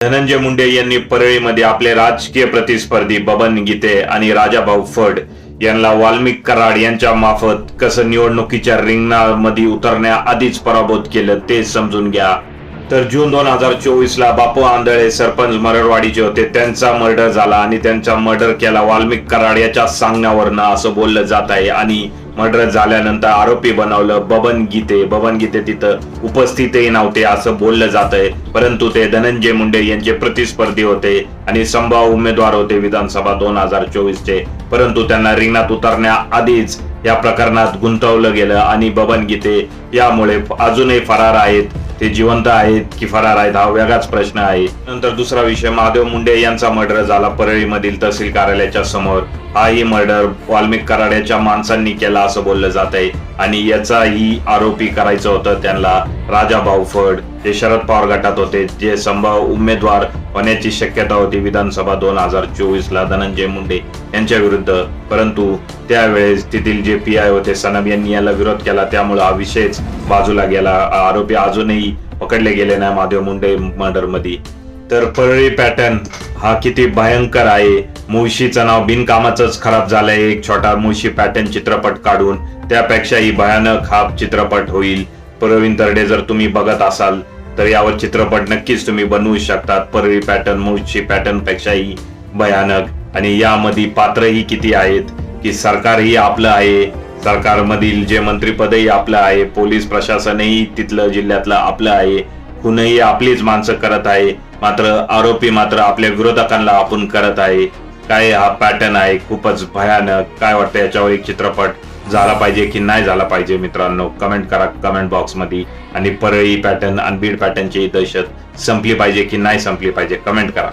धनंजय मुंडे यांनी परळीमध्ये आपले राजकीय प्रतिस्पर्धी बबन गीते आणि राजाभाऊ फड यांना वाल्मिक कराड यांच्या मार्फत कसं निवडणुकीच्या रिंगणामध्ये उतरण्याआधीच पराभूत केलं ते समजून घ्या. तर जून दोन हजार चोवीसला बापू आंधळे सरपंच मरडवाडीचे होते. त्यांचा मर्डर झाला आणि त्यांचा मर्डर केला. वाल्मिक कराड याच्या सांगण्यावरनं असं बोललं जात आहे. आणि मर्डर झाल्यानंतर आरोपी बनवलं बबन गीते. बबन गीते तिथं उपस्थितही नव्हते असं बोललं जात आहे. परंतु ते धनंजय मुंडे यांचे प्रतिस्पर्धी होते आणि संभाव्य उमेदवार होते विधानसभा दोन हजार चोवीसचे. परंतु त्यांना रिंगणात उतरण्याआधीच या प्रकरणात गुंतवलं गेलं. आणि बबन गीते यामुळे अजूनही फरार आहेत. ते जिवंत आहेत की फरार आहेत हा वेगळाच प्रश्न आहे. नंतर दुसरा विषय महादेव मुंडे यांचा मर्डर झाला परळीमधील तहसील कार्यालयाच्या समोर. हाही मर्डर वाल्मिक कराड्याच्या माणसांनी केला असं बोललं जात आहे आणि याचाही आरोपी करायचं होतं त्यांना राजाभाऊ फड जे शरद पवार गटात होते जे संभाव्य उमेदवार होण्याची शक्यता होती विधानसभा दोन हजार चोवीस ला धनंजय मुंडे यांच्या विरुद्ध. परंतु त्यावेळेस तेथील जे पी आय होते सनम यांनी याला विरोध केला. त्यामुळे हा विषयच बाजूला गेला. आरोपी अजूनही पकडले गेले नाही महादेव मुंडे मर्डरमध्ये तर परळी पॅटर्न हा किती भयंकर आहे. मुळशीचं नाव बिनकामाचंच खराब झालंय. एक छोटा मुळशी पॅटर्न चित्रपट काढून त्यापेक्षाही भयानक हा चित्रपट होईल. प्रवीण तरडे जर तुम्ही बघत असाल तर यावर चित्रपट नक्कीच तुम्ही बनवू शकतात. परळी पॅटर्न मुळशी पॅटर्न पेक्षाही भयानक. आणि यामध्ये पात्रही किती आहेत की सरकारही आपलं आहे. सरकारमधील जे मंत्रीपदही आपलं आहे पोलीस प्रशासनही तिथलं जिल्ह्यातलं आपलं आहे. कुणीही आपलीच माणसं करत आहे. मात्र आरोपी मात्र आपल्या विरोधकांना आपण करत आहे. काय हा पॅटर्न आहे? खूपच भयानक. काय वाटतं याच्यावर एक चित्रपट झाला पाहिजे की नाही झाला पाहिजे मित्रांनो? कमेंट करा कमेंट बॉक्समध्ये आणि परळी पॅटर्न आणि बीड पॅटर्नची दहशत संपली पाहिजे की नाही संपली पाहिजे? कमेंट करा.